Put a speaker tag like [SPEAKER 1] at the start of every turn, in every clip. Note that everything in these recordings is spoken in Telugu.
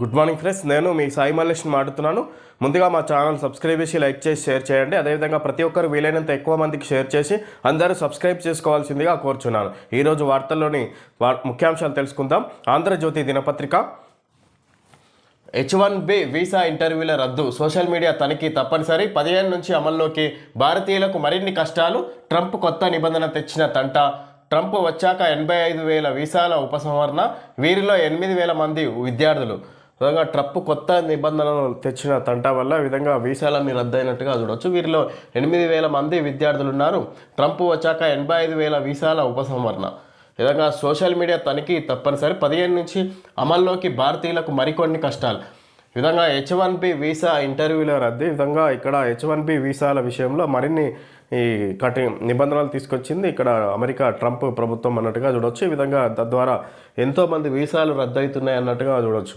[SPEAKER 1] గుడ్ మార్నింగ్ ఫ్రెండ్స్ నేను మీ సాయి మల్లేష్ని మాట్లాడుతున్నాను. ముందుగా మా ఛానల్ సబ్స్క్రైబ్ చేసి లైక్ చేసి షేర్ చేయండి. అదేవిధంగా ప్రతి ఒక్కరు వీలైనంత ఎక్కువ మందికి షేర్ చేసి అందరూ సబ్స్క్రైబ్ చేసుకోవాల్సిందిగా కోరుచున్నాను. ఈరోజు వార్తల్లోని ముఖ్యాంశాలు తెలుసుకుందాం. ఆంధ్రజ్యోతి దినపత్రిక. హెచ్ వన్ బి వీసా ఇంటర్వ్యూల రద్దు. సోషల్ మీడియా తనిఖీ తప్పనిసరి. పదిహేను నుంచి అమల్లోకి భారతీయులకు మరిన్ని కష్టాలు. ట్రంప్ కొత్త నిబంధన తెచ్చిన తంట. ట్రంప్ వచ్చాక ఎనభై ఐదు వేల వీసాల ఉపసంహరణ. వీరిలో ఎనిమిది వేల మంది విద్యార్థులు. విధంగా ట్రప్ కొత్త నిబంధనలు తెచ్చిన తంట వల్ల విధంగా విధంగా వీసాలన్నీ రద్దయినట్టుగా చూడవచ్చు వీరిలో ఎనిమిది వేల మంది విద్యార్థులు ఉన్నారు. ట్రంప్ వచ్చాక ఎనభై ఐదు వేల వీసాల ఉపసంహరణ. విధంగా సోషల్ మీడియా తనిఖీ తప్పనిసరి. పదిహేను నుంచి అమల్లోకి భారతీయులకు మరికొన్ని కష్టాలు. విధంగా హెచ్ వన్ బి వీసా ఇంటర్వ్యూల రద్దు విధంగా ఇక్కడ హెచ్ వన్ బి వీసాల విషయంలో మరిన్ని ఈ కఠిన నిబంధనలు తీసుకొచ్చింది. ఇక్కడ అమెరికా ట్రంప్ ప్రభుత్వం అన్నట్టుగా చూడొచ్చు. ఈ విధంగా తద్వారా ఎంతోమంది వీసాలు రద్దవుతున్నాయి అన్నట్టుగా చూడవచ్చు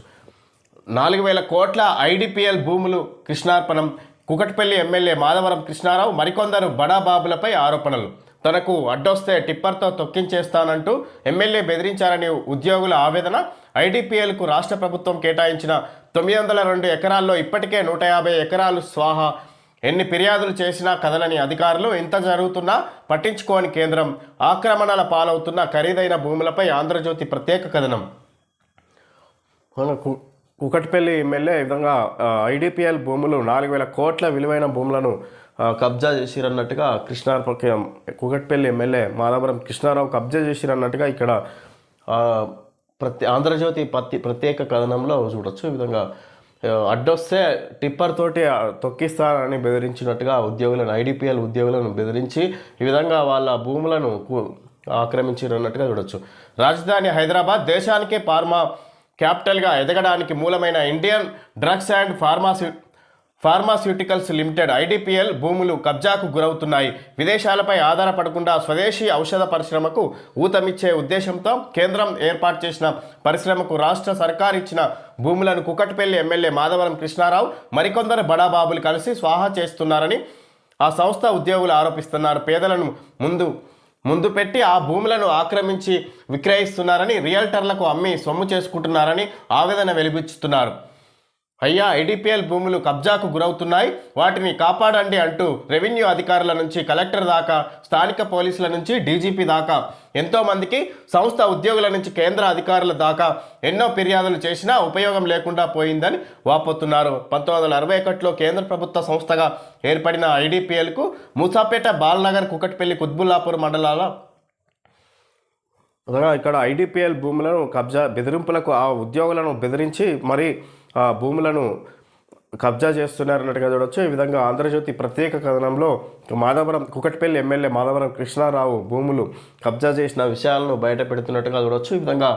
[SPEAKER 1] నాలుగు వేల కోట్ల ఐడిపిఎల్ భూములు కృష్ణార్పణం. కుకట్పల్లి ఎమ్మెల్యే మాధవరం కృష్ణారావు మరికొందరు బడాబాబులపై ఆరోపణలు. తనకు అడ్డొస్తే టిప్పర్తో తొక్కించేస్తానంటూ ఎమ్మెల్యే బెదిరించారని ఉద్యోగుల ఆవేదన. ఐడిపిఎల్కు రాష్ట్ర ప్రభుత్వం కేటాయించిన తొమ్మిది వందల రెండు ఎకరాల్లో ఇప్పటికే నూట యాభై ఎకరాలు స్వాహా. ఎన్ని ఫిర్యాదులు చేసినా కదలని అధికారులు ఇంత జరుగుతున్నా పట్టించుకోని కేంద్రం. ఆక్రమణల పాలవుతున్న ఖరీదైన భూములపై ఆంధ్రజ్యోతి ప్రత్యేక కథనం. మనకు కుకట్పల్లి ఎమ్మెల్యే ఈ విధంగా ఐడిపిఎల్ భూములు నాలుగు వేల కోట్ల విలువైన భూములను కబ్జా చేసిరన్నట్టుగా కృష్ణారావు కుకట్పల్లి ఎమ్మెల్యే మాధవరం కృష్ణారావు కబ్జా చేసిరన్నట్టుగా ఇక్కడ ప్రతి ఆంధ్రజ్యోతి ప్రతి ప్రత్యేక కథనంలో చూడొచ్చు. ఈ విధంగా అడ్డొస్తే టిప్పర్ తోటి తొక్కిస్తానని బెదిరించినట్టుగా ఉద్యోగులను ఐడిపిఎల్ ఉద్యోగులను బెదిరించి ఈ విధంగా వాళ్ళ భూములను కు- ఆక్రమించిరన్నట్టుగా చూడొచ్చు. రాజధాని హైదరాబాద్ దేశానికే పార్మా క్యాపిటల్గా ఎదగడానికి మూలమైన Indian drugs and pharmacy pharmaceuticals limited IDPL భూములు కబ్జాకు గురవుతున్నాయి. విదేశాలపై ఆధారపడకుండా స్వదేశీ ఔషధ పరిశ్రమకు ఊతమిచ్చే ఉద్దేశంతో కేంద్రం ఏర్పాటు చేసిన పరిశ్రమకు రాష్ట్ర సర్కార్ ఇచ్చిన భూములను కుకట్పల్లి ఎమ్మెల్యే మాధవరం కృష్ణారావు మరికొందరు బడాబాబులు కలిసి స్వాహా చేస్తున్నారని ఆ సంస్థ ఉద్యోగులు ఆరోపిస్తున్నారు. పేదలను ముందు ముందు పెట్టి ఆ భూములను ఆక్రమించి విక్రయిస్తున్నారని రియల్టర్లకు అమ్మి సొమ్ము చేసుకుంటున్నారని ఆవేదన వెలిపిస్తున్నారు అయ్యా ఐడిపిఎల్ భూములు కబ్జాకు గురవుతున్నాయి. వాటిని కాపాడండి అంటూ రెవెన్యూ అధికారుల నుంచి కలెక్టర్ దాకా స్థానిక పోలీసుల నుంచి డీజీపీ దాకా ఎంతోమందికి సంస్థ ఉద్యోగుల నుంచి కేంద్ర అధికారుల దాకా ఎన్నో ఫిర్యాదులు చేసినా ఉపయోగం లేకుండా పోయిందని వాపోతున్నారు. పంతొమ్మిది వందల అరవై ఒకటిలో కేంద్ర ప్రభుత్వ సంస్థగా ఏర్పడిన ఐడిపిఎల్కు మూసాపేట బాలనగర్ కుకట్పల్లి కుత్బుల్లాపూర్ మండలాల అనగా ఇక్కడ ఐడిపిఎల్ భూములను కబ్జా బెదిరింపులకు ఆ ఉద్యోగులను బెదిరించి మరి ఆ భూములను కబ్జా చేస్తున్నారన్నట్టుగా చూడొచ్చు. ఈ విధంగా ఆంధ్రజ్యోతి ప్రత్యేక కథనంలో మాధవరం కుకట్పల్లి ఎమ్మెల్యే మాధవరం కృష్ణారావు భూములు కబ్జా చేసిన విషయాలను బయట పెడుతున్నట్టుగా చూడొచ్చు. ఈ విధంగా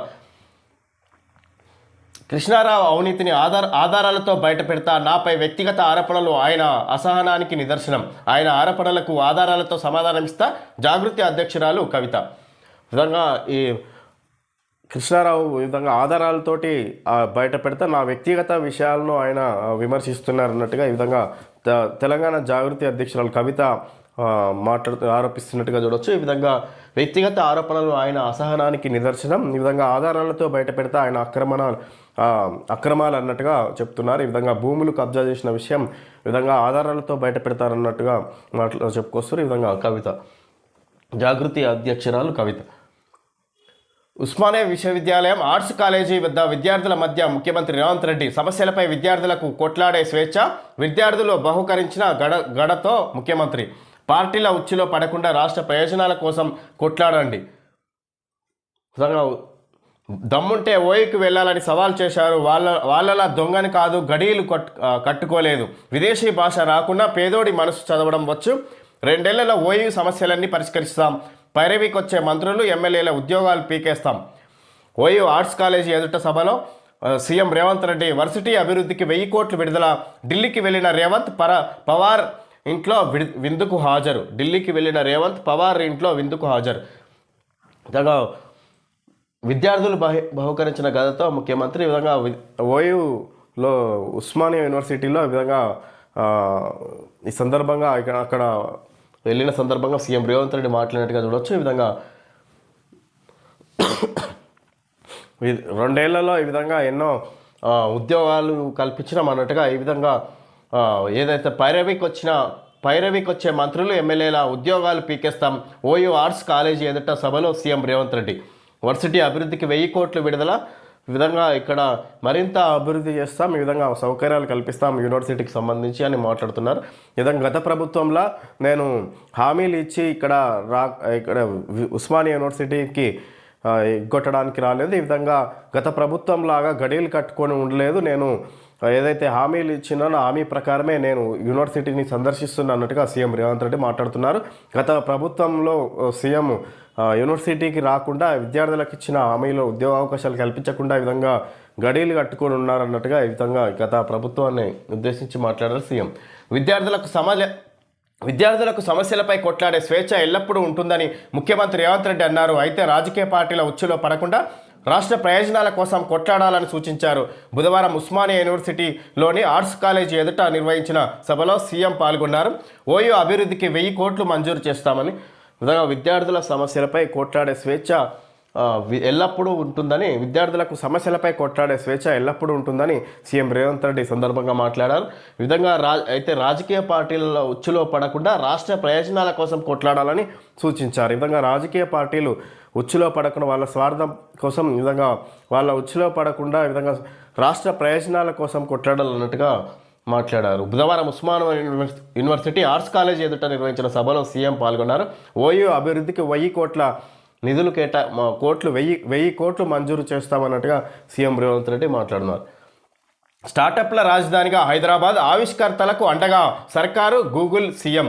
[SPEAKER 1] కృష్ణారావు అవినీతిని ఆధార ఆధారాలతో బయట పెడతా నాపై వ్యక్తిగత ఆరోపణలు ఆయన అసహనానికి నిదర్శనం. ఆయన ఆరోపణలకు ఆధారాలతో సమాధానమిస్తా జాగృతి అధ్యక్షురాలు కవిత. విధంగా ఈ కృష్ణారావు ఈ విధంగా ఆధారాలతోటి బయట పెడితే నా వ్యక్తిగత విషయాలను ఆయన విమర్శిస్తున్నారు అన్నట్టుగా ఈ విధంగా తెలంగాణ జాగృతి అధ్యక్షురాలు కవిత మాట్లాడుతూ ఆరోపిస్తున్నట్టుగా చూడొచ్చు. ఈ విధంగా వ్యక్తిగత ఆరోపణలు ఆయన అసహనానికి నిదర్శనం. ఈ విధంగా ఆధారాలతో బయట పెడితే ఆయన ఆక్రమణ అక్రమాలు అన్నట్టుగా చెప్తున్నారు. ఈ విధంగా భూములు కబ్జా చేసిన విషయం ఈ విధంగా ఆధారాలతో బయట పెడతారన్నట్టుగా మాట్లా చెప్పుకొస్తారు. ఈ విధంగా కవిత జాగృతి అధ్యక్షురాలు కవిత. ఉస్మానియా విశ్వవిద్యాలయం ఆర్ట్స్ కాలేజీ వద్ద విద్యార్థుల మధ్య ముఖ్యమంత్రి రేవంత్ రెడ్డి సమస్యలపై విద్యార్థులకు కొట్లాడే స్వేచ్ఛ విద్యార్థులు బహుకరించిన గడ గడతో ముఖ్యమంత్రి. పార్టీల ఉచ్చులో పడకుండా రాష్ట్ర ప్రయోజనాల కోసం కొట్లాడండి. దమ్ముంటే ఓయికి వెళ్ళాలని సవాల్ చేశారు. వాళ్ళ వాళ్ళలా దొంగని కాదు గడీలు కట్ కట్టుకోలేదు. విదేశీ భాష రాకుండా పేదోడి మనసు చదవడం వచ్చు. రెండేళ్ళలో ఓయి సమస్యలన్నీ పరిష్కరిస్తాం. పైరవీకి వచ్చే మంత్రులు ఎమ్మెల్యేల ఉద్యోగాలు పీకేస్తాం. ఓయూ ఆర్ట్స్ కాలేజీ ఎదుట సభలో సీఎం రేవంత్ రెడ్డి వర్సిటీ అభివృద్ధికి వెయ్యి కోట్లు విడుదల ఢిల్లీకి వెళ్ళిన రేవంత్ పర పవార్ ఇంట్లో విడి విందుకు హాజరు. ఢిల్లీకి వెళ్ళిన రేవంత్ పవార్ ఇంట్లో విందుకు హాజరు. విధంగా విద్యార్థులు బహి బహుకరించిన గదతో ముఖ్యమంత్రి ఈ విధంగా ఓయూలో ఉస్మానియా యూనివర్సిటీలో ఈ విధంగా ఈ సందర్భంగా ఇక్కడ అక్కడ వెళ్ళిన సందర్భంగా సీఎం రేవంత్ రెడ్డి మాట్లాడినట్టుగా చూడొచ్చు. ఈ విధంగా వి- రెండేళ్ళలో ఈ విధంగా ఎన్నో ఉద్యోగాలు కల్పించినాం అన్నట్టుగా ఈ విధంగా ఏదైతే పైరవికి వచ్చిన పైరవికి వచ్చే మంత్రులు ఎమ్మెల్యేల ఉద్యోగాలు పీకేస్తాం. ఓయూ ఆర్ట్స్ కాలేజీ ఎదుట సభలో సీఎం రేవంత్ రెడ్డి. వర్సిటీ అభివృద్ధికి వెయ్యి కోట్లు విడుదల ఈ విధంగా ఇక్కడ మరింత అభివృద్ధి చేస్తాం ఈ విధంగా సౌకర్యాలు కల్పిస్తాం యూనివర్సిటీకి సంబంధించి అని మాట్లాడుతున్నారు. ఈ విధంగా గత ప్రభుత్వంలో నేను హామీలు ఇచ్చి ఇక్కడ రా ఇక్కడ ఉస్మానియా యూనివర్సిటీకి ఎగ్గొట్టడానికి రాలేదు. ఈ విధంగా గత ప్రభుత్వం లాగా గడియలు కట్టుకొని ఉండలేదు. నేను ఏదైతే హామీలు ఇచ్చినానో హామీ ప్రకారమే నేను యూనివర్సిటీని సందర్శిస్తున్నా అన్నట్టుగా సీఎం రేవంత్ రెడ్డి మాట్లాడుతున్నారు. గత ప్రభుత్వంలో సీఎం యూనివర్సిటీకి రాకుండా విద్యార్థులకు ఇచ్చిన హామీలో ఉద్యోగ అవకాశాలు కల్పించకుండా ఈ విధంగా గడీలు కట్టుకొని ఉన్నారన్నట్టుగా ఈ విధంగా గత ప్రభుత్వాన్ని ఉద్దేశించి మాట్లాడారు సీఎం. విద్యార్థులకు సమాజ విద్యార్థులకు సమస్యలపై కొట్లాడే స్వేచ్ఛ ఎల్లప్పుడూ ఉంటుందని ముఖ్యమంత్రి రేవంత్ రెడ్డి అన్నారు. అయితే రాజకీయ పార్టీల ఉచ్చులో పడకుండా రాష్ట్ర ప్రయోజనాల కోసం కొట్లాడాలని సూచించారు. బుధవారం ఉస్మానియా యూనివర్సిటీలోని ఆర్ట్స్ కాలేజీ ఎదుట నిర్వహించిన సభలో సీఎం పాల్గొన్నారు. ఓయూ అభివృద్ధికి వెయ్యి కోట్లు మంజూరు చేస్తామని విధంగా విద్యార్థుల సమస్యలపై కొట్లాడే స్వేచ్ఛ ఎల్లప్పుడూ ఉంటుందని విద్యార్థులకు సమస్యలపై కొట్లాడే స్వేచ్ఛ ఎల్లప్పుడూ ఉంటుందని సీఎం రేవంత్ రెడ్డి సందర్భంగా మాట్లాడారు. విధంగా రా అయితే రాజకీయ పార్టీల ఉచ్చులో పడకుండా రాష్ట్ర ప్రయోజనాల కోసం కొట్లాడాలని సూచించారు. ఈ విధంగా రాజకీయ పార్టీలు ఉచ్చులో పడకుండా వాళ్ళ స్వార్థం కోసం విధంగా వాళ్ళ ఉచ్చులో పడకుండా విధంగా రాష్ట్ర ప్రయోజనాల కోసం కొట్లాడాలన్నట్టుగా మాట్లాడారు. బుధవారం ఉస్మానియా యూనివర్సిటీ ఆర్ట్స్ కాలేజ్ ఎదుట నిర్వహించిన సభలో సీఎం పాల్గొన్నారు. ఓయూ అభివృద్ధికి వెయ్యి కోట్ల నిధులు కేటా కోట్లు వెయ్యి వెయ్యి కోట్లు మంజూరు చేస్తామన్నట్టుగా సీఎం రేవంత్ రెడ్డి మాట్లాడున్నారు స్టార్టప్ల రాజధానిగా హైదరాబాద్ ఆవిష్కర్తలకు అండగా సర్కారు గూగుల్ సీఎం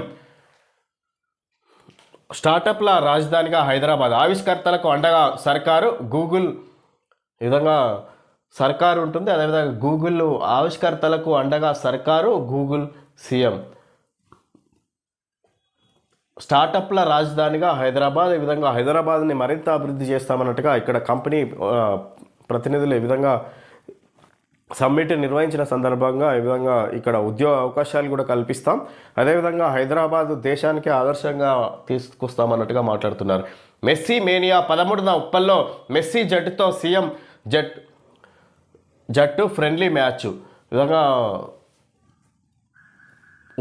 [SPEAKER 1] స్టార్టప్ల రాజధానిగా హైదరాబాద్. ఆవిష్కర్తలకు అండగా సర్కారు గూగుల్ ఈ విధంగా సర్కారు ఉంటుంది. అదేవిధంగా గూగుల్ ఆవిష్కర్తలకు అండగా సర్కారు గూగుల్ సీఎం. స్టార్టప్ల రాజధానిగా హైదరాబాద్ ఈ విధంగా హైదరాబాద్ని మరింత అభివృద్ధి చేస్తామన్నట్టుగా ఇక్కడ కంపెనీ ప్రతినిధులు ఈ విధంగా సమ్మిట్ నిర్వహించిన సందర్భంగా ఈ విధంగా ఇక్కడ ఉద్యోగ అవకాశాలు కూడా కల్పిస్తాం. అదేవిధంగా హైదరాబాద్ దేశానికి ఆదర్శంగా తీసుకొస్తామన్నట్టుగా మాట్లాడుతున్నారు. మెస్సీ మేనియా పదమూడున ఉప్పల్లో మెస్సీ జట్టుతో సీఎం జట్ జట్టు ఫ్రెండ్లీ మ్యాచ్. విధంగా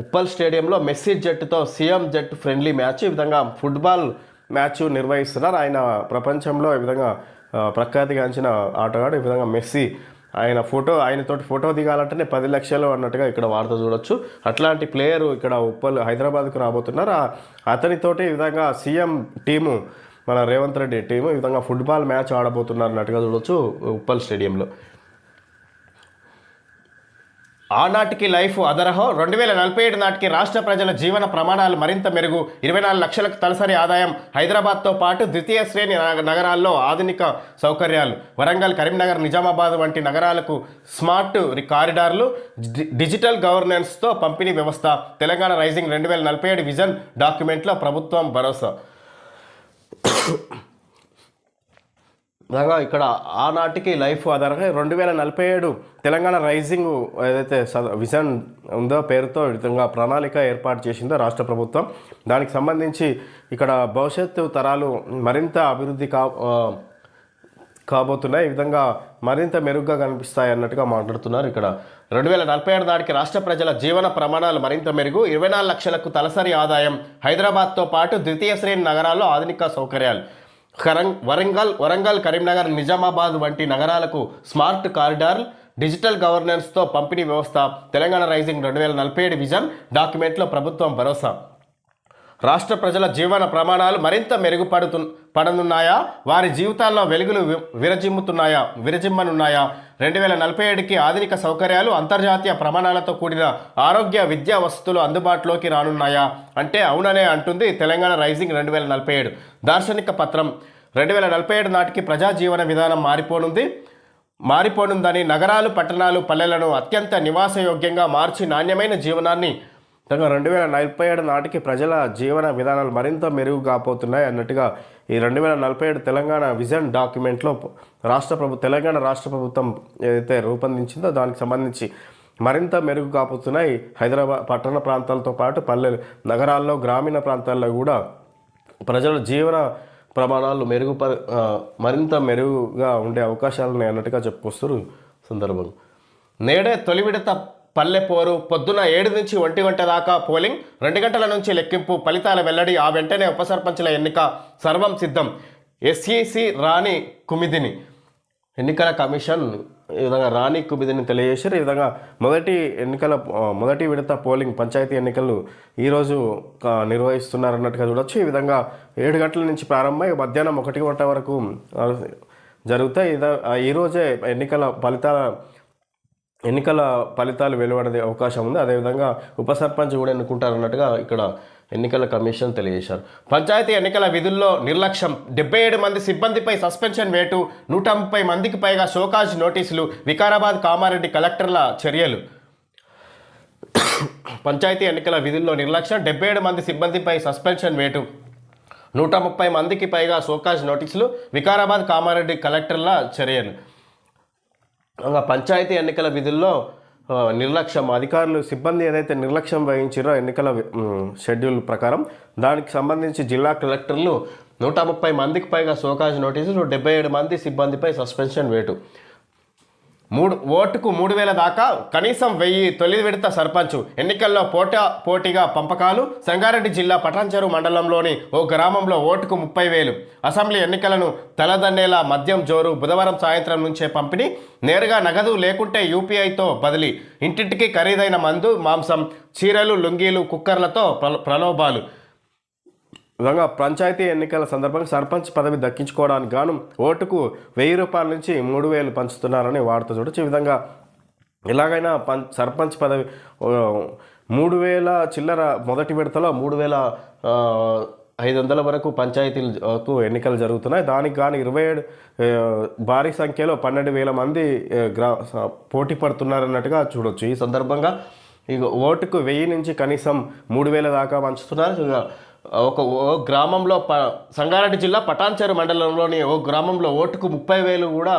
[SPEAKER 1] ఉప్పల్ స్టేడియంలో మెస్సీ జట్టుతో సీఎం జట్టు ఫ్రెండ్లీ మ్యాచ్. ఈ విధంగా ఫుట్బాల్ మ్యాచ్ నిర్వహిస్తున్నారు. ఆయన ప్రపంచంలో ఈ విధంగా ప్రఖ్యాతిగాంచిన ఆటగాడు. ఈ విధంగా మెస్సీ ఆయన ఫోటో ఆయనతోటి ఫోటో దిగాలంటేనే పది లక్షలు అన్నట్టుగా ఇక్కడ వార్త చూడొచ్చు. అట్లాంటి ప్లేయర్ ఇక్కడ ఉప్పల్ హైదరాబాద్కు రాబోతున్నారు. అతనితోటి ఈ విధంగా సీఎం టీము మన రేవంత్ రెడ్డి టీము ఈ విధంగా ఫుట్బాల్ మ్యాచ్ ఆడబోతున్నారు అన్నట్టుగా చూడొచ్చు ఉప్పల్ స్టేడియంలో. ఆనాటికి లైఫ్ అదరహో రెండు వేల నలభై ఏడు నాటికి రాష్ట్ర ప్రజల జీవన ప్రమాణాలు మరింత మెరుగు. ఇరవై నాలుగు లక్షలకు తలసరి ఆదాయం హైదరాబాద్తో పాటు ద్వితీయ శ్రేణి నగ- నగరాల్లో ఆధునిక సౌకర్యాలు. వరంగల్ కరీంనగర్ నిజామాబాద్ వంటి నగరాలకు స్మార్ట్ కారిడార్లు డిజిటల్ గవర్నెన్స్తో పంపిణీ వ్యవస్థ. తెలంగాణ రైజింగ్ రెండు వేల నలభై ఏడు విజన్ డాక్యుమెంట్లో ప్రభుత్వం భరోసా. విధంగా ఇక్కడ ఆనాటికి లైఫ్ ఆధారంగా రెండు వేల నలభై ఏడు తెలంగాణ రైజింగ్ ఏదైతే స- విజన్ ఉందో పేరుతో విధంగా ప్రణాళిక ఏర్పాటు చేసిందో రాష్ట్ర ప్రభుత్వం దానికి సంబంధించి ఇక్కడ భవిష్యత్తు తరాలు మరింత అభివృద్ధి కా కాబోతున్నాయి. ఈ విధంగా మరింత మెరుగ్గా కనిపిస్తాయి అన్నట్టుగా మాట్లాడుతున్నారు ఇక్కడ. రెండు వేల నలభై ఏడు నాటికి రాష్ట్ర ప్రజల జీవన ప్రమాణాలు మరింత మెరుగు. ఇరవై నాలుగు లక్షలకు తలసరి ఆదాయం. హైదరాబాద్తో పాటు ద్వితీయ శ్రేణి నగరాల్లో ఆధునిక సౌకర్యాలు. కరం వరంగల్ వరంగల్ కరీంనగర్ నిజామాబాద్ వంటి నగరాలకు స్మార్ట్ కారిడార్ డిజిటల్ గవర్నెన్స్తో పంపిణీ వ్యవస్థ తెలంగాణ రైజింగ్ రెండు వేల నలభై ఏడు విజన్ డాక్యుమెంట్లో ప్రభుత్వం భరోసా. రాష్ట్ర ప్రజల జీవన ప్రమాణాలు మరింత మెరుగుపడుతు పడనున్నాయా? వారి జీవితాల్లో వెలుగులు వి- విరజిమ్ముతున్నాయా? విరజిమ్మనున్నాయా? రెండు వేల నలభై ఏడుకి ఆధునిక సౌకర్యాలు అంతర్జాతీయ ప్రమాణాలతో కూడిన ఆరోగ్య విద్యా వసతులు అందుబాటులోకి రానున్నాయా? అంటే అవుననే అంటుంది తెలంగాణ రైజింగ్ రెండు వేల నలభై ఏడు దార్శనిక పత్రం. రెండు వేల నలభై ఏడు నాటికి ప్రజా జీవన విధానం మారిపోనుంది. మారిపోనుందని నగరాలు పట్టణాలు పల్లెలను అత్యంత నివాసయోగ్యంగా మార్చి నాణ్యమైన జీవనాన్ని విధంగా రెండు వేల నలభై ఏడు నాటికి ప్రజల జీవన విధానాలు మరింత మెరుగు కాబోతున్నాయి అన్నట్టుగా ఈ రెండు వేల నలభై ఏడు తెలంగాణ విజన్ డాక్యుమెంట్లో రాష్ట్ర ప్రభు తెలంగాణ రాష్ట్ర ప్రభుత్వం ఏదైతే రూపొందించిందో దానికి సంబంధించి మరింత మెరుగు కాపుతున్నాయి హైదరాబాద్ పట్టణ ప్రాంతాలతో పాటు పల్లె నగరాల్లో గ్రామీణ ప్రాంతాల్లో కూడా ప్రజల జీవన ప్రమాణాలు మెరుగుప మరింత మెరుగుగా ఉండే అవకాశాలు ఉన్నాయి అన్నట్టుగా చెప్పుకొస్తారు సందర్భం. నేడే తొలి విడత పల్లెపోరు పొద్దున ఏడు నుంచి ఒంటి గంట దాకా పోలింగ్ రెండు గంటల నుంచి లెక్కింపు ఫలితాల వెల్లడి ఆ వెంటనే ఉప సర్పంచుల ఎన్నిక సర్వం సిద్ధం. ఎస్ఈసి రాణి కుమిదిని ఎన్నికల కమిషన్ ఈ విధంగా రాణి కుమిదిని తెలియజేశారు. ఈ విధంగా మొదటి ఎన్నికల మొదటి విడత పోలింగ్ పంచాయతీ ఎన్నికలు ఈరోజు నిర్వహిస్తున్నారన్నట్టుగా చూడొచ్చు. ఈ విధంగా ఏడు గంటల నుంచి ప్రారంభమై మధ్యాహ్నం ఒకటి గంట వరకు జరుగుతాయి. ఈరోజే ఎన్నికల ఫలితాల ఎన్నికల ఫలితాలు వెలువడే అవకాశం ఉంది. అదేవిధంగా ఉప సర్పంచ్ కూడా ఎన్నుకుంటారన్నట్టుగా ఇక్కడ ఎన్నికల కమిషన్ తెలియజేశారు. పంచాయతీ ఎన్నికల విధుల్లో నిర్లక్ష్యం. డెబ్బై ఏడు మంది సిబ్బందిపై సస్పెన్షన్ వేటు. నూట ముప్పై మందికి పైగా షోకాజ్ నోటీసులు. వికారాబాద్ కామారెడ్డి కలెక్టర్ల చర్యలు. పంచాయతీ ఎన్నికల విధుల్లో నిర్లక్ష్యం. డెబ్బై ఏడు మంది సిబ్బందిపై సస్పెన్షన్ వేటు. నూట ముప్పై మందికి పైగా షోకాజ్ నోటీసులు. వికారాబాద్ కామారెడ్డి కలెక్టర్ల చర్యలు. పంచాయతీ ఎన్నికల విధుల్లో నిర్లక్ష్యం అధికారులు సిబ్బంది ఏదైతే నిర్లక్ష్యం వహించారో ఎన్నికల షెడ్యూల్ ప్రకారం దానికి సంబంధించి జిల్లా కలెక్టర్లు నూట ముప్పై మందికి పైగా సోకాజ్ నోటీసులు డెబ్బై ఏడు మంది సిబ్బందిపై సస్పెన్షన్ వేటు. మూడు ఓటుకు మూడు వేల దాకా కనీసం వెయ్యి తొలి విడత సర్పంచ్. ఎన్నికల్లో పోటా పోటీగా పంపకాలు సంగారెడ్డి జిల్లా పటాన్చెరు మండలంలోని ఓ గ్రామంలో ఓటుకు ముప్పై వేలు. అసెంబ్లీ ఎన్నికలను తలదన్నేలా మద్యం జోరు బుధవారం సాయంత్రం నుంచే పంపిణీ. నేరుగా నగదు లేకుంటే యూపీఐతో బదిలీ. ఇంటింటికి ఖరీదైన మందు మాంసం చీరలు లుంగీలు కుక్కర్లతో ప్రలోభాలు. విధంగా పంచాయతీ ఎన్నికల సందర్భంగా సర్పంచ్ పదవి దక్కించుకోవడానికి గాను ఓటుకు వెయ్యి రూపాయల నుంచి మూడు వేలు పంచుతున్నారని వార్త చూడొచ్చు. ఈ విధంగా ఎలాగైనా పం సర్పంచ్ పదవి మూడు వేల చిల్లర మొదటి విడతలో మూడు వేల ఐదు వందల వరకు పంచాయతీలకు ఎన్నికలు జరుగుతున్నాయి. దానికి కానీ ఇరవై ఏడు భారీ సంఖ్యలో పన్నెండు వేల మంది గ్రా స- పోటీ పడుతున్నారన్నట్టుగా చూడొచ్చు. ఈ సందర్భంగా ఇక ఓటుకు వెయ్యి నుంచి కనీసం మూడు వేల దాకా పంచుతున్నారు. ఇక ఒక ఓ గ్రామంలో ప సంగారెడ్డి జిల్లా పటాన్చెరు మండలంలోని ఓ గ్రామంలో ఓటుకు ముప్పై వేలు కూడా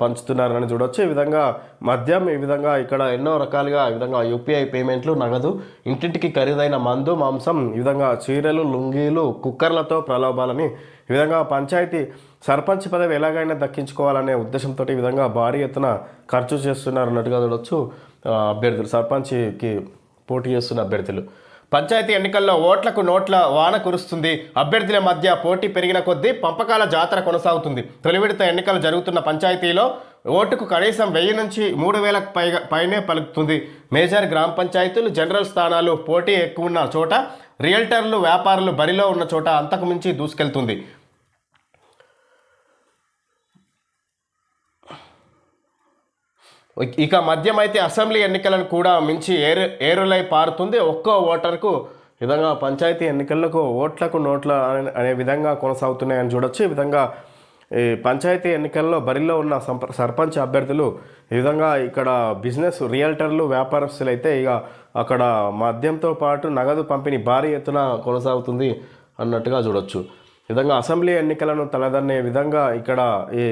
[SPEAKER 1] పంచుతున్నారని చూడొచ్చు. ఈ విధంగా మద్యం ఈ విధంగా ఇక్కడ ఎన్నో రకాలుగా ఈ విధంగా యూపీఐ పేమెంట్లు నగదు ఇంటింటికి ఖరీదైన మందు మాంసం ఈ విధంగా చీరలు లుంగీలు కుక్కర్లతో ప్రలోభాలని ఈ విధంగా పంచాయతీ సర్పంచ్ పదవి ఎలాగైనా దక్కించుకోవాలనే ఉద్దేశంతో ఈ విధంగా భారీ ఎత్తున ఖర్చు చేస్తున్నారు అన్నట్టుగా చూడవచ్చు అభ్యర్థులు సర్పంచ్కి పోటీ చేస్తున్న అభ్యర్థులు. పంచాయతీ ఎన్నికల్లో ఓట్లకు నోట్ల వాన కురుస్తుంది. అభ్యర్థుల మధ్య పోటీ పెరిగిన కొద్దీ పంపకాల జాతర కొనసాగుతుంది. తొలి విడత ఎన్నికలు జరుగుతున్న పంచాయతీలో ఓటుకు కనీసం వెయ్యి నుంచి మూడు వేలకు పైగా పైనే పలుకుతుంది. మేజర్ గ్రామ పంచాయతీలు జనరల్ స్థానాలు పోటీ ఎక్కువ ఉన్న చోట రియల్టర్లు వ్యాపారులు బరిలో ఉన్న చోట అంతకుమించి దూసుకెళ్తుంది. ఇక మద్యం అయితే అసెంబ్లీ ఎన్నికలను కూడా మించి ఏరు ఏరులై పారుతుంది. ఒక్కో ఓటర్కు విధంగా పంచాయతీ ఎన్నికలకు ఓట్లకు నోట్ల అనే- విధంగా కొనసాగుతున్నాయని చూడొచ్చు. ఈ విధంగా ఈ పంచాయతీ ఎన్నికల్లో బరిలో ఉన్న సర్పంచ్ అభ్యర్థులు ఈ విధంగా ఇక్కడ బిజినెస్ రియల్టర్లు వ్యాపారస్తులు అయితే ఇక అక్కడ మద్యంతో పాటు నగదు పంపిణీ భారీ ఎత్తున కొనసాగుతుంది అన్నట్టుగా చూడొచ్చు. విధంగా అసెంబ్లీ ఎన్నికలను తలదన్నే విధంగా ఇక్కడ ఈ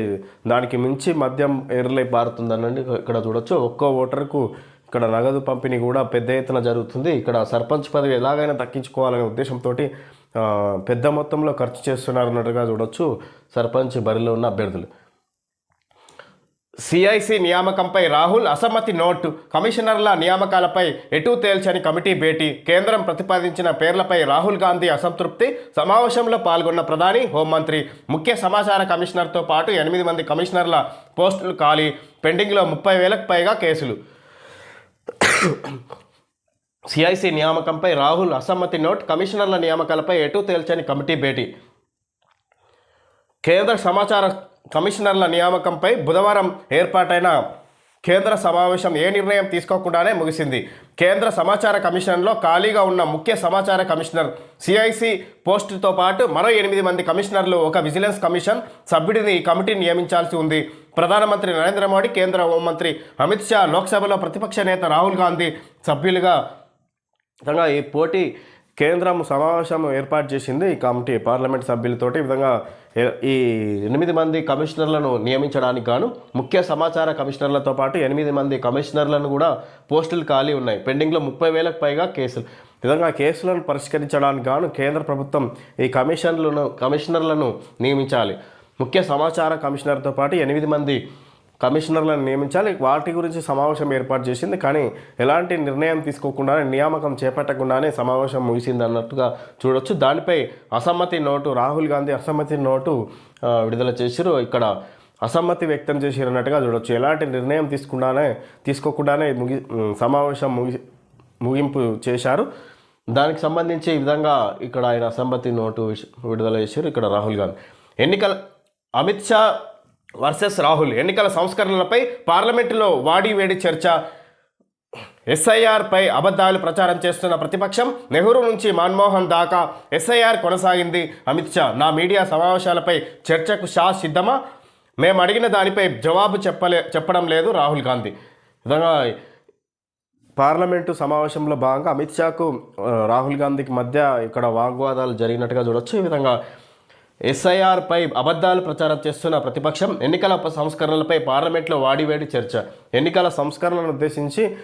[SPEAKER 1] దానికి మించి మద్యం ఎర్రలై పారుతుందనండి. ఇక్కడ చూడొచ్చు ఒక్కో ఓటర్కు ఇక్కడ నగదు పంపిణీ కూడా పెద్ద ఎత్తున జరుగుతుంది. ఇక్కడ సర్పంచ్ పదవి ఎలాగైనా తగ్గించుకోవాలనే ఉద్దేశంతో పెద్ద మొత్తంలో ఖర్చు చేస్తున్నారు అన్నట్టుగా చూడొచ్చు సర్పంచ్ బరిలో ఉన్న అభ్యర్థులు. సిఐసి నియామకంపై రాహుల్ అసమ్మతి నోటు. కమిషనర్ల నియామకాలపై ఎటూ తేల్చని కమిటీ భేటీ. కేంద్రం ప్రతిపాదించిన పేర్లపై రాహుల్ గాంధీ అసంతృప్తి. సమావేశంలో పాల్గొన్న ప్రధాని హోంమంత్రి. ముఖ్య సమాచార కమిషనర్తో పాటు ఎనిమిది మంది కమిషనర్ల పోస్టులు ఖాళీ. పెండింగ్లో ముప్పై వేలకు పైగా కేసులు. సిఐసి నియామకంపై రాహుల్ అసమ్మతి నోట్. కమిషనర్ల నియామకాలపై ఎటూ తేల్చని కమిటీ భేటీ. కేంద్ర సమాచార కమిషనర్ల నియామకంపై బుధవారం ఏర్పాటైన కేంద్ర సమావేశం ఏ నిర్ణయం తీసుకోకుండానే ముగిసింది. కేంద్ర సమాచార కమిషన్లో ఖాళీగా ఉన్న ముఖ్య సమాచార కమిషనర్ సిఐసి పోస్టుతో పాటు మరో ఎనిమిది మంది కమిషనర్లు ఒక విజిలెన్స్ కమిషన్ సభ్యుడిని ఈ కమిటీ నియమించాల్సి ఉంది. ప్రధానమంత్రి నరేంద్ర మోడీ కేంద్ర హోంమంత్రి అమిత్ షా లోక్సభలో ప్రతిపక్ష నేత రాహుల్ గాంధీ సభ్యులుగా ఈ పోటీ కేంద్రం సమావేశం ఏర్పాటు చేసింది. ఈ కమిటీ పార్లమెంట్ సభ్యులతోటి ఈ విధంగా ఈ ఎనిమిది మంది కమిషనర్లను నియమించడానికి గాను ముఖ్య సమాచార కమిషనర్లతో పాటు ఎనిమిది మంది కమిషనర్లను కూడా పోస్టులు ఖాళీ ఉన్నాయి. పెండింగ్లో ముప్పై వేలకు పైగా కేసులు. విధంగా కేసులను పరిష్కరించడానికి గాను కేంద్ర ప్రభుత్వం ఈ కమిషన్లను కమిషనర్లను నియమించాలి. ముఖ్య సమాచార కమిషనర్తో పాటు ఎనిమిది మంది కమిషనర్లను నియమించాలి. వాటి గురించి సమావేశం ఏర్పాటు చేసింది. కానీ ఎలాంటి నిర్ణయం తీసుకోకుండానే నియామకం చేపట్టకుండానే సమావేశం ముగిసింది అన్నట్టుగా చూడొచ్చు. దానిపై అసమ్మతి నోటు రాహుల్ గాంధీ అసమ్మతి నోటు విడుదల చేసిరు. ఇక్కడ అసమ్మతి వ్యక్తం చేసిరన్నట్టుగా చూడొచ్చు. ఎలాంటి నిర్ణయం తీసుకుండానే తీసుకోకుండానే ముగి సమావేశం ముగి ముగింపు చేశారు. దానికి సంబంధించి ఈ విధంగా ఇక్కడ ఆయన అసమ్మతి నోటు విడుదల చేశారు ఇక్కడ రాహుల్ గాంధీ. ఎన్నికల అమిత్ షా వర్సెస్ రాహుల్ ఎన్నికల సంస్కరణలపై పార్లమెంటులో వాడి వేడి చర్చ. ఎస్ఐఆర్పై అబద్ధాలు ప్రచారం చేస్తున్న ప్రతిపక్షం నెహ్రూ నుంచి మన్మోహన్ దాకా ఎస్ఐఆర్ కొనసాగింది. అమిత్ షా నా మీడియా సమావేశాలపై చర్చకు షా సిద్ధమా? మేము అడిగిన దానిపై జవాబు చెప్పలే చెప్పడం లేదు రాహుల్ గాంధీ. విధంగా పార్లమెంటు సమావేశంలో భాగంగా అమిత్ షాకు రాహుల్ గాంధీకి మధ్య ఇక్కడ వాగ్వాదాలు జరిగినట్టుగా చూడొచ్చు. ఈ విధంగా ఎస్ఐఆర్పై అబద్ధాలు ప్రచారం చేస్తున్న ప్రతిపక్షం ఎన్నికల సంస్కరణలపై పార్లమెంట్లో వాడివేడి చర్చ. ఎన్నికల సంస్కరణలను ఉద్దేశించి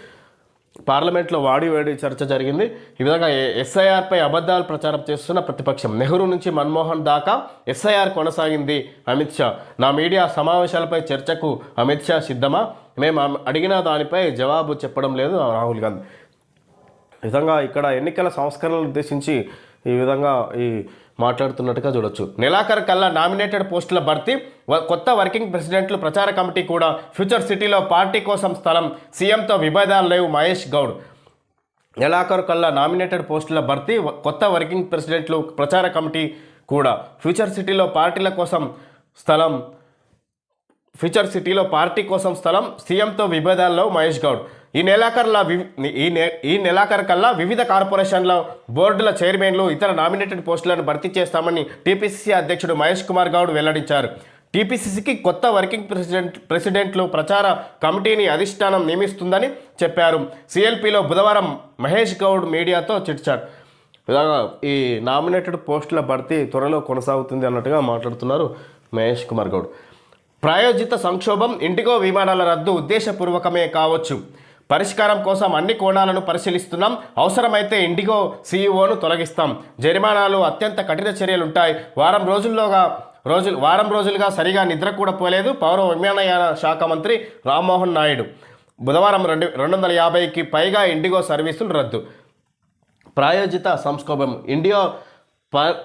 [SPEAKER 1] పార్లమెంట్లో వాడివేడి చర్చ జరిగింది. ఈ విధంగా ఎస్ఐఆర్పై అబద్ధాలు ప్రచారం చేస్తున్న ప్రతిపక్షం నెహ్రూ నుంచి మన్మోహన్ దాకా ఎస్ఐఆర్ కొనసాగింది అమిత్ షా. నా మీడియా సమావేశాలపై చర్చకు అమిత్ షా సిద్ధమా? మేము అడిగిన దానిపై జవాబు చెప్పడం లేదు రాహుల్ గాంధీ. ఈ విధంగా ఇక్కడ ఎన్నికల సంస్కరణలు ఉద్దేశించి ఈ విధంగా ఈ మాట్లాడుతున్నట్టుగా చూడొచ్చు. నెలాఖరు కల్లా నామినేటెడ్ పోస్టుల భర్తీ కొత్త వర్కింగ్ ప్రెసిడెంట్లు ప్రచార కమిటీ కూడా ఫ్యూచర్ సిటీలో పార్టీ కోసం స్థలం సీఎంతో విభేదాలు లేవు మహేష్ గౌడ్. నెలాఖరు కల్లా నామినేటెడ్ పోస్టుల భర్తీ కొత్త వర్కింగ్ ప్రెసిడెంట్లు ప్రచార కమిటీ కూడా ఫ్యూచర్ సిటీలో పార్టీల కోసం స్థలం ఫ్యూచర్ సిటీలో పార్టీ కోసం స్థలం సీఎంతో విభేదాల్లో మహేష్ గౌడ్. ఈ నెలాఖరులా ఈ నె ఈ నెలాఖరు కల్లా వివిధ కార్పొరేషన్ల బోర్డుల చైర్మన్లు ఇతర నామినేటెడ్ పోస్టులను భర్తీ చేస్తామని టీపీసీసీ అధ్యక్షుడు మహేష్ కుమార్ గౌడ్ వెల్లడించారు. టీపీసీసీకి కొత్త వర్కింగ్ ప్రెసిడెంట్ ప్రెసిడెంట్లు ప్రచార కమిటీని అధిష్టానం నియమిస్తుందని చెప్పారు. సిఎల్పిలో బుధవారం మహేష్ గౌడ్ మీడియాతో చిట్చాడు విధంగా ఈ నామినేటెడ్ పోస్టుల భర్తీ త్వరలో కొనసాగుతుంది అన్నట్టుగా మాట్లాడుతున్నారు మహేష్ కుమార్ గౌడ్. ప్రాయోజిత సంక్షోభం ఇండిగో విమానాల రద్దు ఉద్దేశపూర్వకమే కావచ్చు. పరిష్కారం కోసం అన్ని కోణాలను పరిశీలిస్తున్నాం. అవసరమైతే ఇండిగో సీఈఓను తొలగిస్తాం. జరిమానాలు అత్యంత కఠిన చర్యలుంటాయి. వారం రోజుల్లోగా రోజులు వారం రోజులుగా సరిగా నిద్ర కూడా పోలేదు. పౌర విమానయాన శాఖ మంత్రి రామ్మోహన్ నాయుడు. బుధవారం రెండు రెండు వందల యాభైకి పైగా ఇండిగో సర్వీసులు రద్దు. ప్రాయోజిత సంక్షోభం ఇండియో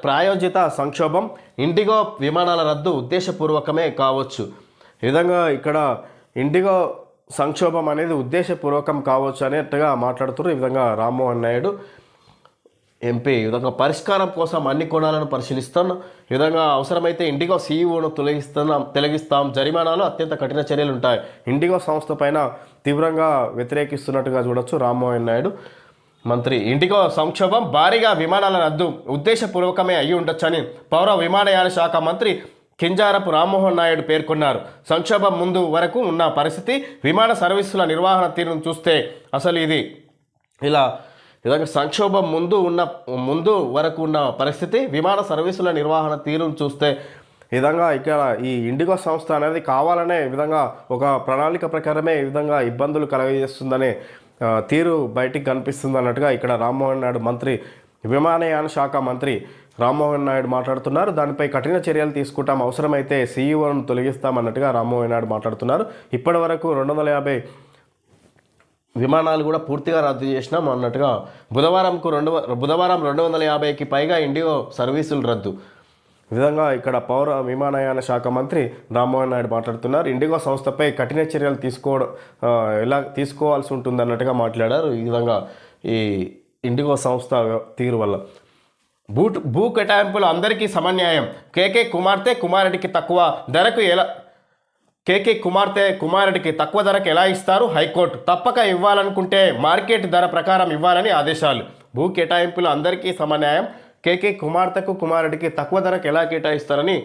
[SPEAKER 1] ప్రాయోజిత సంక్షోభం ఇండిగో విమానాల రద్దు ఉద్దేశపూర్వకమే కావచ్చు. ఈ విధంగా ఇక్కడ ఇండిగో సంక్షోభం అనేది ఉద్దేశపూర్వకం కావచ్చు అనేట్టుగా మాట్లాడుతున్నారు ఈ విధంగా రామ్మోహన్ నాయుడు. ఎంపీ ఈ విధంగా పరిష్కారం కోసం అన్ని కోణాలను పరిశీలిస్తాం ఈ విధంగా అవసరమైతే ఇండిగో సీఈఓను తొలగిస్తున్నాం తొలగిస్తాం. జరిమానాలు అత్యంత కఠిన చర్యలు ఉంటాయి ఇండిగో సంస్థ పైన తీవ్రంగా వ్యతిరేకిస్తున్నట్టుగా చూడొచ్చు రామ్మోహన్ నాయుడు. మంత్రి ఇండిగో సంక్షోభం భారీగా విమానాల రద్దు ఉద్దేశపూర్వకమే అయి ఉండొచ్చని పౌర విమానయాన శాఖ మంత్రి కింజారపు రామ్మోహన్ నాయుడు పేర్కొన్నారు. సంక్షోభం ముందు వరకు ఉన్న పరిస్థితి విమాన సర్వీసుల నిర్వహణ తీరును చూస్తే అసలు ఇది ఇలా ఇలాగ సంక్షోభం ముందు ఉన్న ముందు వరకు ఉన్న పరిస్థితి విమాన సర్వీసుల నిర్వహణ తీరును చూస్తే విధంగా ఇక్కడ ఈ ఇండిగో సంస్థ అనేది కావాలనే విధంగా ఒక ప్రణాళిక ప్రకారమే ఈ విధంగా ఇబ్బందులు కలగజేస్తుందనే తీరు బయటికి కనిపిస్తుంది అన్నట్టుగా ఇక్కడ రామ్మోహన్ నాయుడు మంత్రి విమానయాన శాఖ మంత్రి రామ్మోహన్ నాయుడు మాట్లాడుతున్నారు. దానిపై కఠిన చర్యలు తీసుకుంటాం. అవసరమైతే సీఈఓను తొలగిస్తాం అన్నట్టుగా రామ్మోహన్ నాయుడు మాట్లాడుతున్నారు. ఇప్పటి వరకు రెండు వందల యాభై విమానాలు కూడా పూర్తిగా రద్దు చేసినాం అన్నట్టుగా బుధవారంకు రెండు బుధవారం రెండు వందల యాభైకి పైగా ఇండియో సర్వీసులు రద్దు. విధంగా ఇక్కడ పౌర విమానయాన శాఖ మంత్రి రామ్మోహన్ నాయుడు మాట్లాడుతున్నారు. ఇండిగో సంస్థపై కఠిన చర్యలు తీసుకోవడం ఎలా తీసుకోవాల్సి ఉంటుంది అన్నట్టుగా మాట్లాడారు ఈ విధంగా ఈ ఇండిగో సంస్థ తీరు వల్ల. భూ భూ కేటాయింపులు అందరికీ సమన్యాయం. కేకే కుమార్తె కుమారుడికి తక్కువ ధరకు ఎలా కేకే కుమార్తె కుమారుడికి తక్కువ ధరకు ఎలా ఇస్తారు? హైకోర్టు తప్పక ఇవ్వాలనుకుంటే మార్కెట్ ధర ప్రకారం ఇవ్వాలని ఆదేశాలు. భూ కేటాయింపులు అందరికీ సమన్యాయం. కేకే కుమార్తెకు కుమారుడికి తక్కువ ధరకు ఎలా కేటాయిస్తారని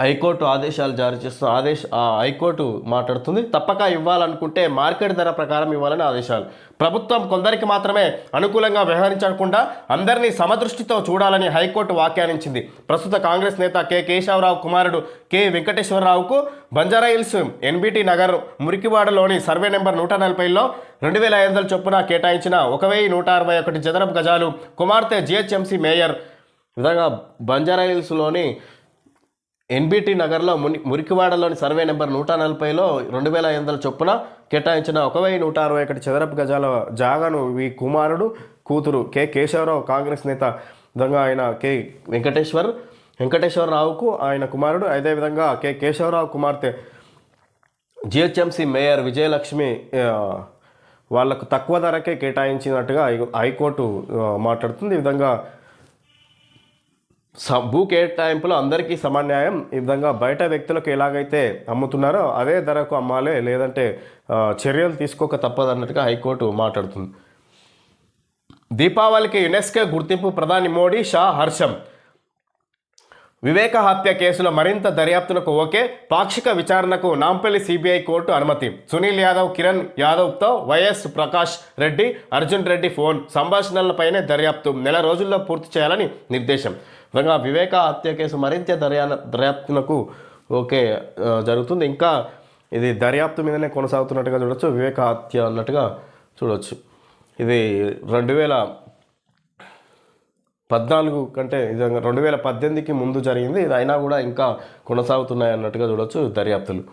[SPEAKER 1] హైకోర్టు ఆదేశాలు జారీ చేస్తున్న ఆదేశ హైకోర్టు మాట్లాడుతుంది. తప్పక ఇవ్వాలనుకుంటే మార్కెట్ ధర ప్రకారం ఇవ్వాలని ఆదేశాలు. ప్రభుత్వం కొందరికి మాత్రమే అనుకూలంగా వ్యవహరించకుండా అందరినీ సమదృష్టితో చూడాలని హైకోర్టు వ్యాఖ్యానించింది. ప్రస్తుత కాంగ్రెస్ నేత కె కేశవరావు కుమారుడు కె వెంకటేశ్వరరావుకు బంజారాహిల్స్ ఎన్బిటి నగర్ మురికివాడలోని సర్వే నెంబర్ నూట నలభైలో రెండు వేల ఐదు వందల చొప్పున కేటాయించిన ఒక వెయ్యి నూట అరవై ఒకటి చదరపు గజాలు కుమార్తె జిహెచ్ఎంసీ మేయర్ విధంగా బంజారాహిల్స్లోని ఎన్బిటి నగర్లో ముని మురికివాడలోని సర్వే నెంబర్ నూట నలభైలో రెండు వేల ఐదు వందల చొప్పున కేటాయించిన ఒక వెయ్యి నూట అరవై ఒకటి చదరపు గజాల జాగాను ఈ కుమారుడు కూతురు కె. కేశవరావు కాంగ్రెస్ నేత విధంగా ఆయన కె. వెంకటేశ్వర్ వెంకటేశ్వరరావుకు ఆయన కుమారుడు అదేవిధంగా కె. కేశవరావు కుమార్తె జిహెచ్ఎంసీ మేయర్ విజయలక్ష్మి వాళ్ళకు తక్కువ ధరకే కేటాయించినట్టుగా హైకోర్టు మాట్లాడుతుంది. ఈ విధంగా భూ కేటాయింపులో అందరికీ సమన్యాయం ఈ విధంగా బయట వ్యక్తులకు ఎలాగైతే అమ్ముతున్నారో అదే ధరకు అమ్మాలి లేదంటే చర్యలు తీసుకోక తప్పదన్నట్టుగా హైకోర్టు మాట్లాడుతుంది. దీపావళికి యునెస్కో గుర్తింపు ప్రధాని మోడీ షా హర్షం. వివేక హత్య కేసులో మరింత దర్యాప్తునకు ఓకే. పాక్షిక విచారణకు నాంపల్లి సిబిఐ కోర్టు అనుమతి. సునీల్ యాదవ్ కిరణ్ యాదవ్తో వైఎస్ ప్రకాష్ రెడ్డి అర్జున్ రెడ్డి ఫోన్. సంభాషణలపైనే దర్యాప్తు. నెల రోజుల్లో పూర్తి చేయాలని నిర్దేశం. విధంగా వివేక హత్య కేసు మరింత దర్యా దర్యాప్తునకు ఓకే జరుగుతుంది. ఇంకా ఇది దర్యాప్తు మీదనే కొనసాగుతున్నట్టుగా చూడొచ్చు. వివేక హత్య అన్నట్టుగా చూడొచ్చు. ఇది రెండు వేల పద్నాలుగు కంటే ఇది రెండు వేల పద్దెనిమిదికి ముందు జరిగింది. ఇది అయినా కూడా ఇంకా కొనసాగుతున్నాయి అన్నట్టుగా చూడొచ్చు దర్యాప్తులు.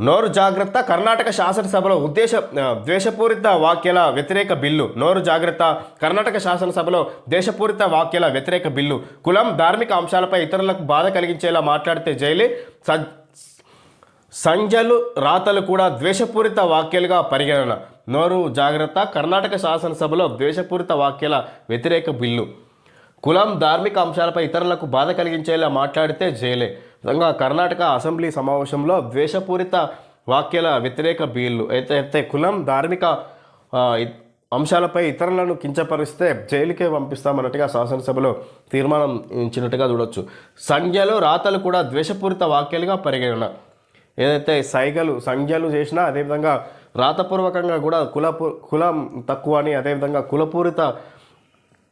[SPEAKER 1] నోరు జాగ్రత్త కర్ణాటక శాసనసభలో ఉద్దేశ ద్వేషపూరిత వాక్యాల వ్యతిరేక బిల్లు. నోరు జాగ్రత్త కర్ణాటక శాసనసభలో దేశపూరిత వాక్యాల వ్యతిరేక బిల్లు. కులం ధార్మిక అంశాలపై ఇతరులకు బాధ కలిగించేలా మాట్లాడితే జైలే. సంజలు రాతలు కూడా ద్వేషపూరిత వాక్యాలుగా పరిగణన. నోరు జాగ్రత్త కర్ణాటక శాసనసభలో ద్వేషపూరిత వాక్యాల వ్యతిరేక బిల్లు. కులం ధార్మిక అంశాలపై ఇతరులకు బాధ కలిగించేలా మాట్లాడితే జైలే. నిజంగా కర్ణాటక అసెంబ్లీ సమావేశంలో ద్వేషపూరిత వాక్యాల వ్యతిరేక బిల్లు అయితే అయితే కులం ధార్మిక అంశాలపై ఇతరులను కించపరిస్తే జైలుకే పంపిస్తామన్నట్టుగా శాసనసభలో తీర్మానం ఇచ్చినట్టుగా చూడొచ్చు. సంజ్ఞలు రాతలు కూడా ద్వేషపూరిత వాక్యాలుగా పరిగణన ఏదైతే సైగలు సంఖ్యలు చేసినా అదేవిధంగా రాతపూర్వకంగా కూడా కులపు కులం తక్కువ అని అదేవిధంగా కులపూరిత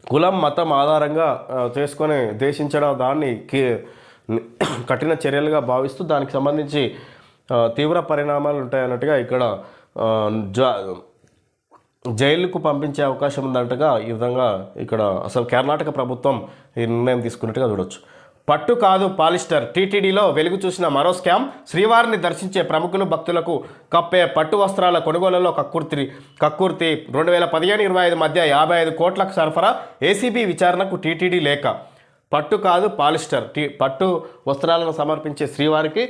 [SPEAKER 1] కులం మతం ఆధారంగా చేసుకొని దేశించడం దాన్ని కి- కఠిన చర్యలుగా భావిస్తూ దానికి సంబంధించి తీవ్ర పరిణామాలు ఉంటాయన్నట్టుగా ఇక్కడ జా జైలుకు పంపించే అవకాశం ఉందంటగా ఈ విధంగా ఇక్కడ అసలు కర్ణాటక ప్రభుత్వం ఈ నిర్ణయం తీసుకున్నట్టుగా చూడొచ్చు. పట్టు కాదు పాలిస్టర్. టీటీడీలో వెలుగు చూసిన మరో స్కామ్. శ్రీవారిని దర్శించే ప్రముఖులు భక్తులకు కప్పే పట్టు వస్త్రాల కొనుగోలులో కక్కుర్తి కక్కుర్తి. రెండు వేల పదిహేను ఇరవై ఐదు మధ్య యాభై ఐదు కోట్లకు సరఫరా. ఏసీబీ విచారణకు టీటీడీ లేఖ. పట్టు కాదు పాలిస్టర్. టీ పట్టు వస్త్రాలను సమర్పించే శ్రీవారికి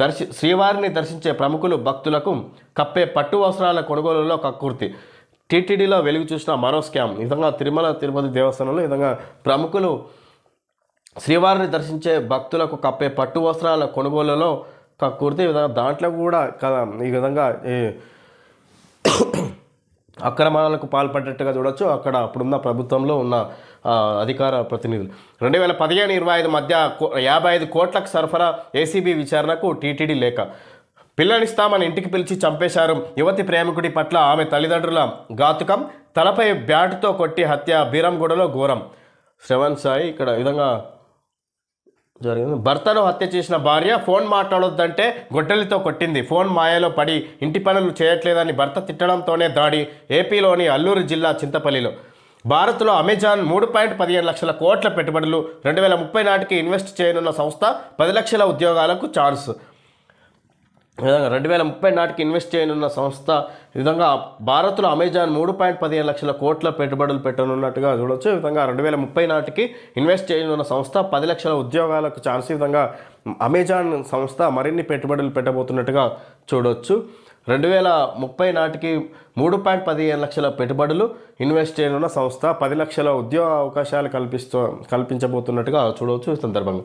[SPEAKER 1] దర్శి శ్రీవారిని దర్శించే ప్రముఖులు భక్తులకు కప్పే పట్టు వస్త్రాల కొనుగోలులో కక్కుర్తి. టీటీడీలో వెలుగు చూసిన మరో స్కామ్. విధంగా తిరుమల తిరుపతి దేవస్థానంలో ఈ విధంగా ప్రముఖులు శ్రీవారిని దర్శించే భక్తులకు కప్పే పట్టు వస్త్రాల కొనుగోలులో కక్కుర్తి. ఈ విధంగా దాంట్లో కూడా కదా ఈ విధంగా ఈ అక్రమాలకు పాల్పడ్డట్టుగా చూడొచ్చు. అక్కడ అప్పుడున్న ప్రభుత్వంలో ఉన్న అధికార ప్రతినిధులు. రెండు వేల పదిహేను ఇరవై ఐదు మధ్య కో- యాభై ఐదు కోట్లకు సరఫరా ఏసీబీ విచారణకు టీటీడీ లేఖ. పిల్లనిస్తామని ఇంటికి పిలిచి చంపేశారు యువతి ప్రేమికుడి పట్ల ఆమె తల్లిదండ్రుల ఘాతుకం. తలపై బ్యాటుతో కొట్టి హత్య బీరంగూడలో ఘోరం. శ్రవణ్ సాయి ఇక్కడ విధంగా జరిగింది. భర్తను హత్య చేసిన భార్య ఫోన్ మాట్లాడొద్దంటే గొడ్డలితో కొట్టింది. ఫోన్ మాయలో పడి ఇంటి పనులు చేయట్లేదని భర్త తిట్టడంతోనే దాడి ఏపీలోని అల్లూరు జిల్లా చింతపల్లిలో. భారత్లో అమెజాన్ మూడు పాయింట్ పదిహేను లక్షల కోట్ల పెట్టుబడులు రెండు వేల ముప్పై నాటికి ఇన్వెస్ట్ చేయనున్న సంస్థ పది లక్షల ఉద్యోగాలకు ఛాన్స్. విధంగా రెండు వేల ముప్పై నాటికి ఇన్వెస్ట్ చేయనున్న సంస్థ విధంగా భారత్లో అమెజాన్ మూడు పాయింట్ పదిహేను లక్షల కోట్ల పెట్టుబడులు పెట్టనున్నట్టుగా చూడొచ్చు. ఈ విధంగా రెండు వేల ముప్పై నాటికి ఇన్వెస్ట్ చేయనున్న సంస్థ పది లక్షల ఉద్యోగాలకు ఛాన్స్ ఈ విధంగా అమెజాన్ సంస్థ మరిన్ని పెట్టుబడులు పెట్టబోతున్నట్టుగా చూడొచ్చు. రెండు వేల ముప్పై నాటికి మూడు పాయింట్ పదిహేను లక్షల పెట్టుబడులు ఇన్వెస్ట్ చేయనున్న సంస్థ పది లక్షల ఉద్యోగ అవకాశాలు కల్పిస్తూ కల్పించబోతున్నట్టుగా చూడవచ్చు ఈ సందర్భంగా